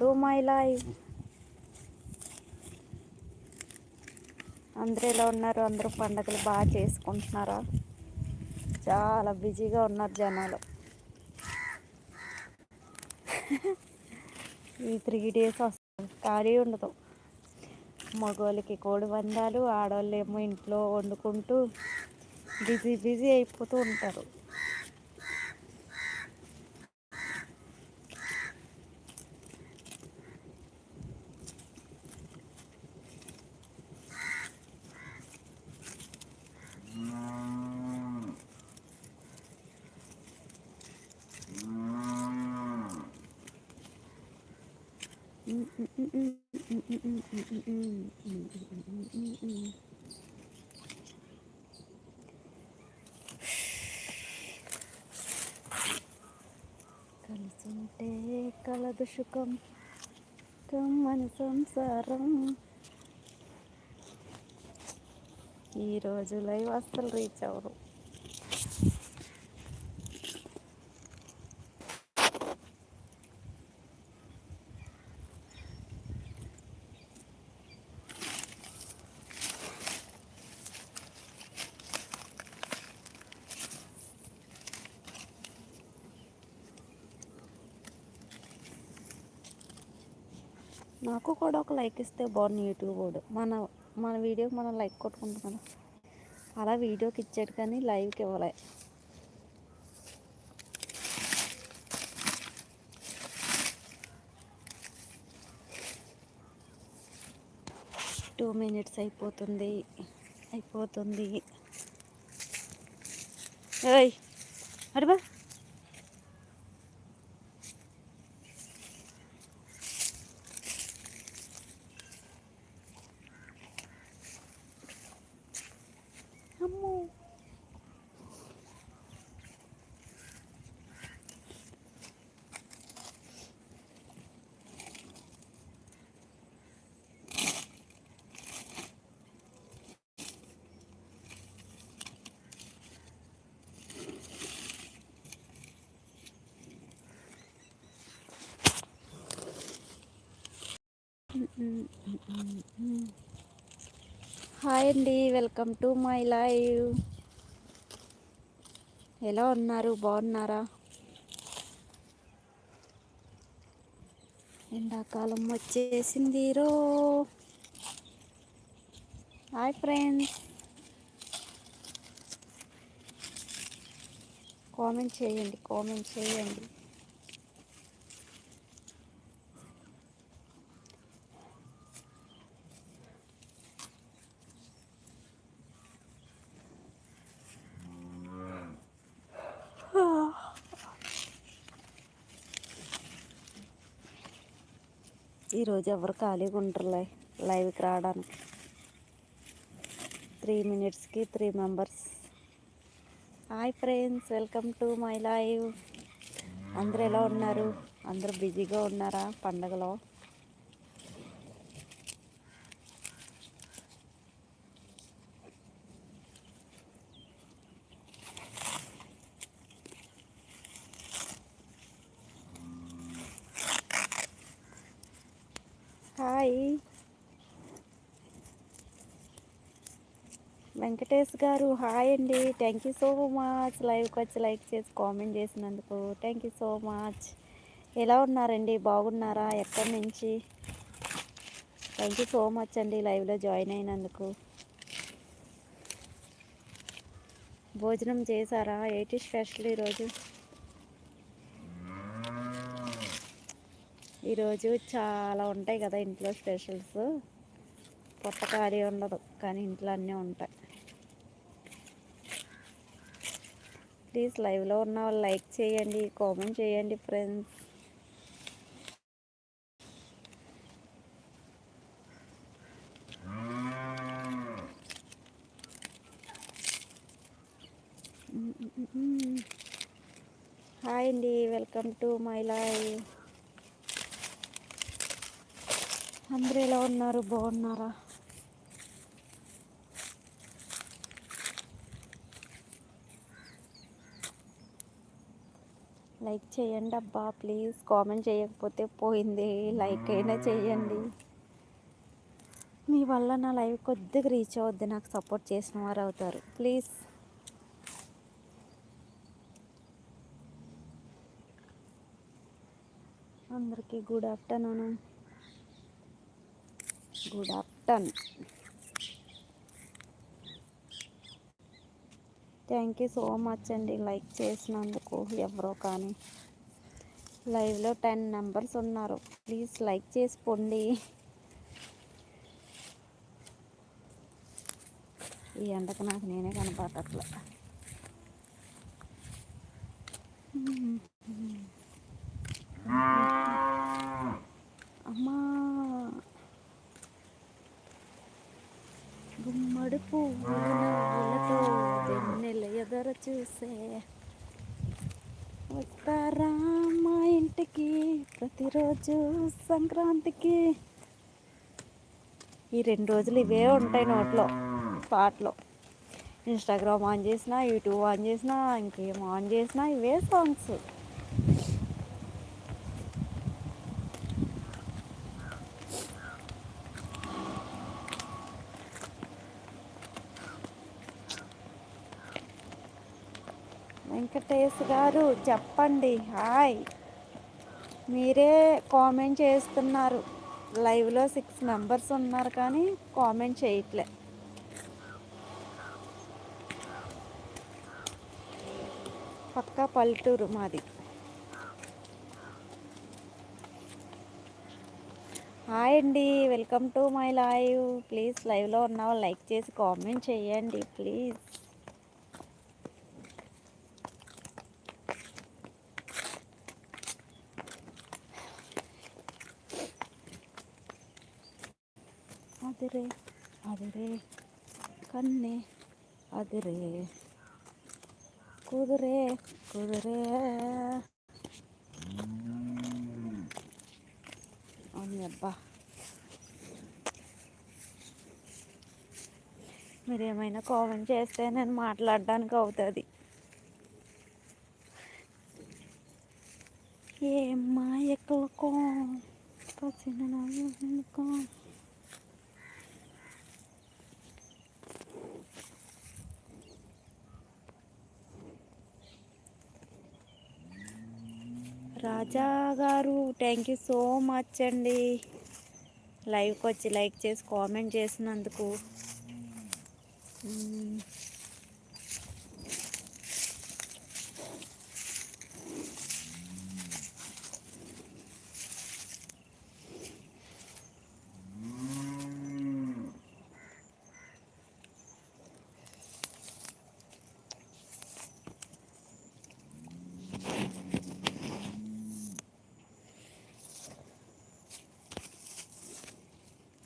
To my life అందరూ ఎలా ఉన్నారు? అందరూ పండగలు బాగా చేసుకుంటున్నారా? చాలా బిజీగా ఉన్నారు జనాలు. ఈ త్రీ డేస్ వస్తుంది ఖాళీ ఉండదు. మగవాళ్ళకి కోడి పందాలు ఆడవాళ్ళు ఏమో ఇంట్లో వండుకుంటూ బిజీ బిజీ అయిపోతూ ఉంటారు. కలిసుంటే కలదు సుఖం కమ్మని సంసారం ఈరోజు లైవ్ అస్సలు రీచ్ అవ్వరు. నాకు కూడా ఒక లైక్ ఇస్తే బాగుంది యూట్యూబ్ కూడా. మన మన వీడియోకి మనం లైక్ కొట్టుకుంటున్నాం. అలా వీడియోకి ఇచ్చాడు కానీ లైవ్కి ఇవ్వలే. టూ మినిట్స్ అయిపోతుంది. అయిపోతుంది. ఏయ్ అడిబా హాయ్ అండి వెల్కమ్ టు మై లైవ్. ఎలా ఉన్నారు? బాగున్నారా? ఎండాకాలం వచ్చేసింది రో. Hi friends. కామెంట్ చేయండి కామెంట్ చేయండి. ఈరోజు ఎవరు ఖాళీగా ఉంటారులే లైవ్కి రావడానికి. త్రీ మినిట్స్కి three members. Hi friends welcome to my live. అందరూ ఎలా ఉన్నారు? అందరూ బిజీగా ఉన్నారా పండగలో హాయ్ వెంకటేష్ గారు హాయ్ అండి. థ్యాంక్ యూ సో మచ్ లైవ్కి వచ్చి లైక్ చేసి కామెంట్ చేసినందుకు థ్యాంక్ యూ సో మచ్ ఎలా ఉన్నారండి? బాగున్నారా? ఎక్కడి నుంచి? థ్యాంక్ యూ సో మచ్ అండి లైవ్లో జాయిన్ అయినందుకు. భోజనం చేశారా? ఏంటి స్పెషల్ ఈరోజు? ఈరోజు చాలా ఉంటాయి కదా ఇంట్లో స్పెషల్స్ కొత్త ఖాళీ ఉండదు కానీ ఇంట్లో అన్నీ ఉంటాయి. ప్లీజ్ లైవ్లో ఉన్న వాళ్ళు లైక్ చేయండి కామెంట్ చేయండి ఫ్రెండ్స్. హాయ్ అండి వెల్కమ్ టు మై లైవ్. అందరూ ఎలా ఉన్నారు? బాగున్నారా? లైక్ చేయండి అబ్బా ప్లీజ్. కామెంట్ చేయకపోతే పోయింది. లైక్ అయినా చేయండి. మీ వల్ల నా లైవ్ కొద్దిగా రీచ్ అవుద్ది. నాకు సపోర్ట్ చేసిన వారు అవుతారు. ప్లీజ్. అందరికీ good afternoon. Good afternoon. Thank you so much అండి. లైక్ చేసినందుకు ఎవరో కానీ. లైవ్లో టెన్ నెంబర్స్ ఉన్నారు. ప్లీజ్ లైక్ చేసి పొండి ఈ ఎండకు నాకు నేనే కనపడట్లే. అమ్మా ఈరోజు సంక్రాంతికి. ఈ రెండు రోజులు ఇవే ఉంటాయి నోట్లో పాటలు. ఇన్స్టాగ్రామ్ ఆన్ చేసినా యూట్యూబ్ ఆన్ చేసినా ఇంకేం ఆన్ చేసినా ఇవే సాంగ్స్ వెంకటేష్ గారు చెప్పండి. హాయ్. మీరే కామెంట్ చేస్తున్నారు. లైవ్లో సిక్స్ మెంబర్స్ ఉన్నారు కానీ కామెంట్ చేయట్లే. పక్కా పల్లెటూరు మాది. హాయ్ అండి welcome to my live. Please లైవ్లో ఉన్న లైక్ చేసి కామెంట్ చేయండి ప్లీజ్. అదిరే అదిరే కన్నే అదిరే కుదిరే కుదిరే అవును అబ్బా మీరు ఏమైనా కామెంట్ చేస్తే నేను మాట్లాడడానికి అవుతుంది. ఏమ్మా ఎక్కలకో పచ్చిన రాజా గారు థ్యాంక్ యూ సో మచ్ అండి. లైవ్కి వచ్చి లైక్ చేసి కామెంట్ చేసినందుకు.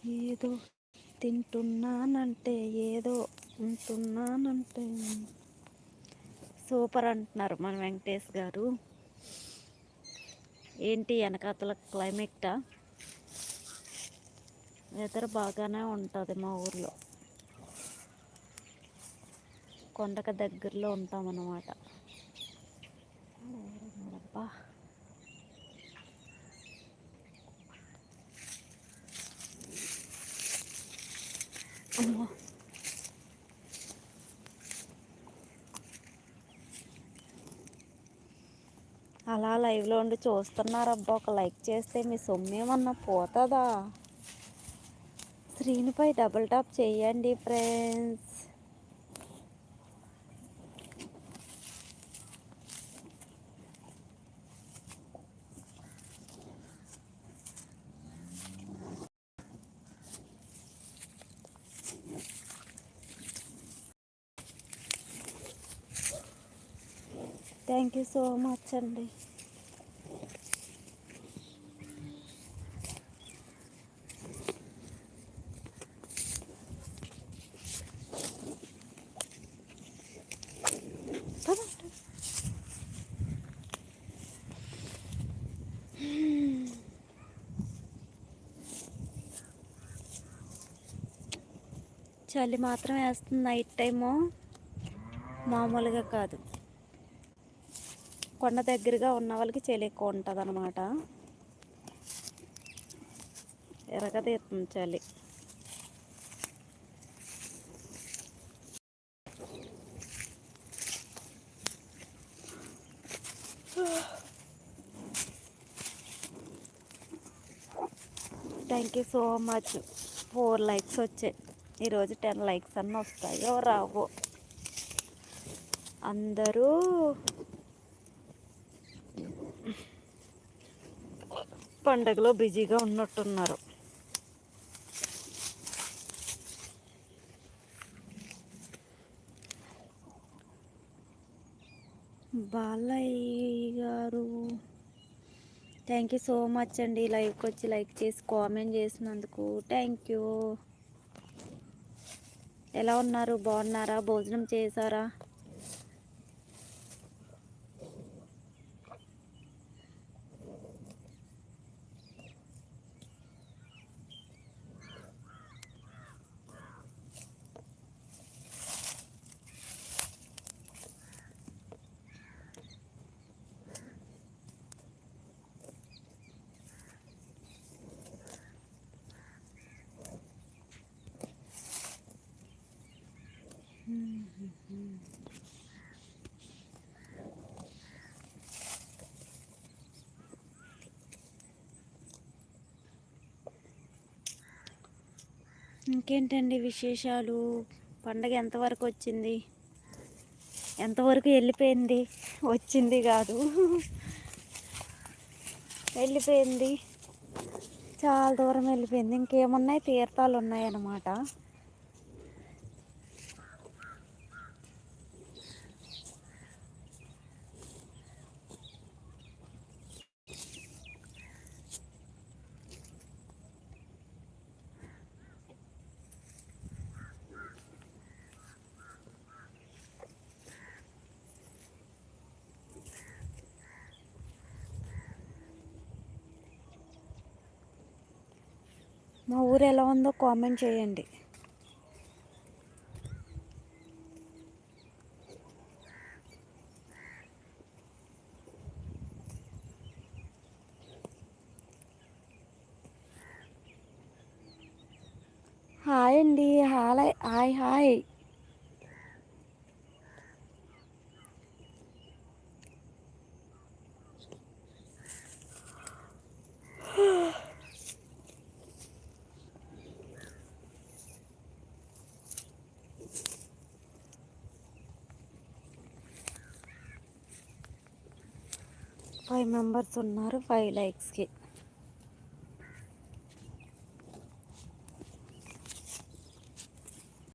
ఏదో తింటున్నానంటే ఏదో ఉంటున్నానంటే. సూపర్ అంటున్నారు మన వెంకటేష్ గారు. ఏంటి వెనకాతల క్లైమేటా? వెదర్ బాగానే ఉంటుంది మా ఊర్లో. కొండక దగ్గరలో ఉంటాం అన్నమాట అబ్బా అమ్మో అలా లైవ్లో ఉండి చూస్తున్నారబ్బా. ఒక లైక్ చేస్తే మీ సొమ్ము ఏమన్నా పోతుందా? స్క్రీన్పై డబుల్ టాప్ చేయండి friends thank you so much అండి. చలి మాత్రం వేస్తుంది నైట్ టైము మామూలుగా కాదు. కొండ దగ్గరగా ఉన్న వాళ్ళకి చలి ఎక్కువ ఉంటుంది అనమాట ఎరగదీస్తుంది చలి. Thank you so much four likes వచ్చాయి. ఈరోజు టెన్ లైక్స్ అన్న వస్తాయో రావో. అందరూ పండగలో బిజీగా ఉన్నట్టున్నారు. బాలయ్య గారు థ్యాంక్ యూ సో మచ్ అండి. లైవ్కి వచ్చి లైక్ చేసి కామెంట్ చేసినందుకు. థ్యాంక్ యూ ఎలా ఉన్నారు? బాగున్నారా? భోజనం చేశారా? ఇంకేంటండి విశేషాలు? పండగ ఎంతవరకు వచ్చింది? ఎంతవరకు వెళ్ళిపోయింది? వచ్చింది కాదు. వెళ్ళిపోయింది. చాలా దూరం వెళ్ళిపోయింది. ఇంకేమున్నాయి? తీర్థాలు ఉన్నాయన్నమాట. మా ఊరు ఎలా ఉందో కామెంట్ చేయండి హాయ్ అండి hi hi hi five members ఉన్నారు ఫైవ్ లైక్స్కి.